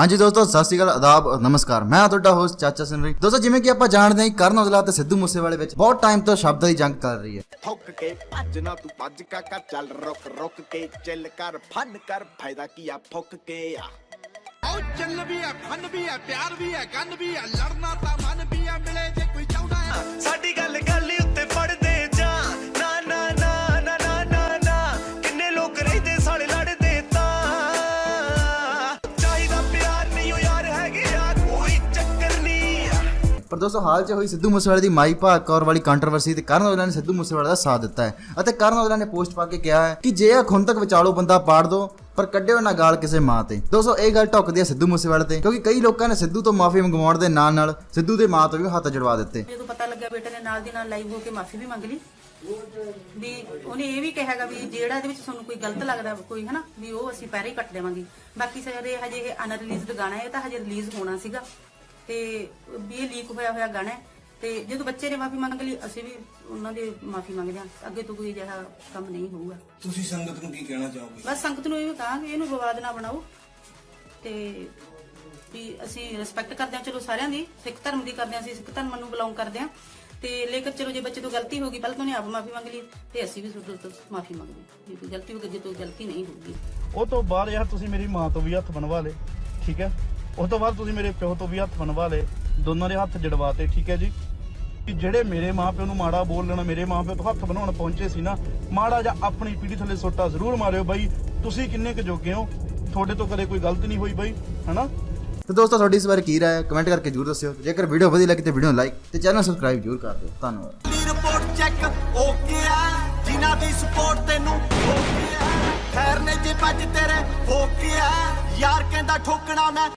ਹਾਂਜੀ ਦੋਸਤੋ ਸਤਿ ਸ਼੍ਰੀ ਅਕਾਲ ਆਦਾਬ ਨਮਸਕਾਰ। ਮੈਂ ਤੁਹਾਡਾ ਹੋਸਟ ਚਾਚਾ ਸਿਨਰੀ ਦੋਸਤੋ ਜਿਵੇਂ ਕਿ ਆਪਾਂ ਜਾਣਦੇ ਹਾਂ ਕਰਨ ਔਜਲਾ ਤੇ ਸਿੱਧੂ ਮੂਸੇਵਾਲੇ ਵਿੱਚ ਬਹੁਤ ਟਾਈਮ ਤੋਂ ਸ਼ਬਦਾਂ ਦੀ ਜੰਗ ਚੱਲ ਰਹੀ ਹੈ। ਠੁੱਕ ਕੇ ਭੱਜ ਨਾ ਤੂੰ ਭੱਜ ਕਾਕਾ ਚੱਲ ਰੁਕ ਰੁਕ ਕੇ ਚੱਲ ਕਰ ਫਨ ਕਰ ਫਾਇਦਾ ਕੀ ਆ ਫੁੱਕ ਕੇ ਆ। ਉਹ ਚੱਲ ਵੀ ਹੈ ਫਨ ਵੀ ਹੈ ਪਿਆਰ ਵੀ ਹੈ ਗੰਨ ਵੀ ਹੈ ਲੜਨਾ ਤਾਂ ਮਨ ਵੀ ਹੈ ਪਰ ਦੋਸਤੋ, ਹਾਲ 'ਚ ਹੋਈ ਸਿੱਧੂ ਮੂਸੇਵਾਲੇ ਦੀ ਮਾਈ ਭਾਗ ਕੌਰ ਵਾਲੀ ਕੰਟਰੋਵਰਸੀ ਤੇ ਕਰਨ ਔਜਲਾ ਨੇ ਸਿੱਧੂ ਮੂਸੇਵਾਲੇ ਦਾ ਸਾਥ ਦਿੱਤਾ ਹੈ। ਅਤੇ ਕਰਨ ਔਜਲਾ ਨੇ ਪੋਸਟ ਪਾ ਕੇ ਕਿਹਾ ਹੈ ਕਿ ਜੇ ਇਹ ਵਿਚਾਲੋ ਬੰਦਾ ਪਾੜ ਦੋ, ਪਰ ਕੱਢਿਓ ਨਾ ਗਾਲ ਕਿਸੇ ਮਾਂ ਤੇ। ਦੋਸਤੋ, ਇਹ ਗੱਲ ਢੁੱਕਦੀ ਹੈ ਸਿੱਧੂ ਮੂਸੇਵਾਲੇ ਤੇ, ਕਿਉਂਕਿ ਕਈ ਲੋਕਾਂ ਨੇ ਸਿੱਧੂ ਤੋਂ ਮਾਫੀ ਮੰਗਵਾਉਣ ਦੇ ਨਾਲ ਨਾਲ ਸਿੱਧੂ ਦੇ ਮਾਂ ਤੋਂ ਵੀ ਹੱਥ ਜੜਵਾ ਦਿੱਤੇ। ਜਦੋਂ ਪਤਾ ਲੱਗਿਆ ਬੇਟੇ ਨੇ ਨਾਲ ਦੀ ਨਾਲ ਲਾਈਵ ਹੋ ਕੇ ਮਾਫੀ ਵੀ ਮੰਗ ਲਈ। ਵੀ ਉਹਨੇ ਇਹ ਵੀ ਕਿਹਾਗਾ ਵੀ ਜਿਹੜਾ ਇਹਦੇ ਵਿੱਚ ਤੁਹਾਨੂੰ ਕੋਈ ਗਲਤ ਲੱਗਦਾ, ਕੋਈ ਹਨਾ, ਵੀ ਉਹ ਅਸੀਂ ਪਹਿਰੇ ਹੀ ਕੱਟ ਦੇਵਾਂਗੇ। ਬਾਕੀ ਸਾਰੇ ਹਜੇ ਇਹ ਅਨਰਿਲੀਜ਼ਡ ਗਾਣਾ ਹੈ, ਇਹ ਤਾਂ ਹਜੇ ਰਿਲੀਜ਼ ਹੋਣਾ ਸੀਗਾ। ਤੇ ਵੀ ਇਹ ਲੀਕ ਹੋਇਆ ਹੋਇਆ ਗਾਣਾ ਹੈ। ਤੇ ਜਦੋਂ ਬੱਚੇ ਨੇ ਮਾਫੀ ਮੰਗ ਲਈ ਅਸੀਂ ਵੀ ਉਹਨਾਂ ਦੇ ਮਾਫੀ ਮੰਗਦੇ ਹਾਂ। ਅੱਗੇ ਤੋਂ ਕੋਈ ਅਜਿਹਾ ਕੰਮ ਨਹੀਂ ਹੋਊਗਾ। ਤੁਸੀਂ ਸੰਗਤ ਨੂੰ ਕੀ ਕਹਿਣਾ ਚਾਹੋਗੇ? ਬਸ ਸੰਗਤ ਨੂੰ ਇਹ ਕਹਾਂਗੇ ਇਹਨੂੰ ਵਿਵਾਦ ਨਾ ਬਣਾਓ। ਤੇ ਵੀ ਅਸੀਂ ਰਿਸਪੈਕਟ ਕਰਦੇ ਹਾਂ ਚਲੋ ਸਾਰਿਆਂ ਦੀ ਸਿੱਖ ਧਰਮ ਦੀ ਕਰਦੇ ਹਾਂ ਅਸੀਂ ਸਿੱਖ ਧਰਮ ਨੂੰ ਬਿਲੋਂਗ ਕਰਦੇ ਹਾਂ। ਤੇ ਲੇਕਿਨ ਚਲੋ ਜੇ ਬੱਚੇ ਤੋਂ ਗਲਤੀ ਹੋ ਗਈ ਪਹਿਲਾਂ ਤਾਂ ਉਹਨੇ ਆਪ ਮਾਫੀ ਮੰਗ ਲਈ ਤੇ ਅਸੀਂ ਵੀ ਤੁਹਾਡੇ ਤੋਂ ਮਾਫੀ ਮੰਗਦੇ ਹਾਂ। ਜੇ ਕੋਈ ਗਲਤੀ ਹੋ ਗਈ ਜੇ ਤੋਂ ਗਲਤੀ ਨਹੀਂ ਹੋਊਗੀ। ਉਹ ਤੋਂ ਬਾਅਦ ਯਾਰ ਤੁਸੀਂ ਮੇਰੀ ਮਾਂ ਤੋਂ ਵੀ ਹੱਥ ਬਣਵਾ ਲੇ ਠੀਕ ਹੈ? ਉਸ ਤੋਂ ਬਾਅਦ ਤੁਸੀਂ ਮੇਰੇ ਪਿਓ ਤੋਂ ਵੀ ਹੱਥ ਬਣਵਾ ਲੇ ਦੋਨਾਂ ਦੇ ਹੱਥ ਜੜਵਾਤੇ ਠੀਕ ਹੈ ਜੀ? ਕਿ ਜਿਹੜੇ ਮੇਰੇ ਮਾਪਿਓ ਨੂੰ ਮਾੜਾ ਬੋਲ ਲੈਣਾ ਮੇਰੇ ਮਾਪਿਓ ਤੋਂ ਹੱਥ ਬਣਾਉਣ ਪਹੁੰਚੇ ਸੀ ਨਾ ਮਾੜਾ ਜਾਂ ਆਪਣੀ ਪੀੜੀ ਥੱਲੇ ਸੋਟਾ ਜ਼ਰੂਰ ਮਾਰਿਓ ਬਾਈ। ਤੁਸੀਂ ਕਿੰਨੇ ਕੁ ਜੋਗੇ ਹੋ? ਤੁਹਾਡੇ ਤੋਂ ਕਦੇ ਕੋਈ ਗਲਤੀ ਨਹੀਂ ਹੋਈ ਬਾਈ ਹਨਾ? ਤੇ ਦੋਸਤੋ ਤੁਹਾਡੀ ਇਸ ਬਾਰੇ ਕੀ ਰਾਏ ਹੈ? ਕਮੈਂਟ ਕਰਕੇ ਜਰੂਰ ਦੱਸਿਓ। ਜੇਕਰ ਵੀਡੀਓ ਵਧੀਆ ਲੱਗੀ ਤੇ ਵੀਡੀਓ ਨੂੰ ਲਾਈਕ ਤੇ ਚੈਨਲ ਸਬਸਕ੍ਰਾਈਬ ਜਰੂਰ ਕਰ ਦਿਓ। ਧੰਨਵਾਦ। ਰਿਪੋਰਟ ਚੈੱਕ ਓਕੇ ਆ। ਜਿਨ੍ਹਾਂ ਦੀ ਸਪੋਰਟ ਤੈਨੂੰ ਓਕੇ ਆ। ਖੈਰ ਨੇ ਜੇ ਭੱਜ ਤੇਰੇ ਓਕੇ ਆ। ਯਾਰ ਕਹਿੰਦਾ ਠੋਕਣਾ ਮੈਂ।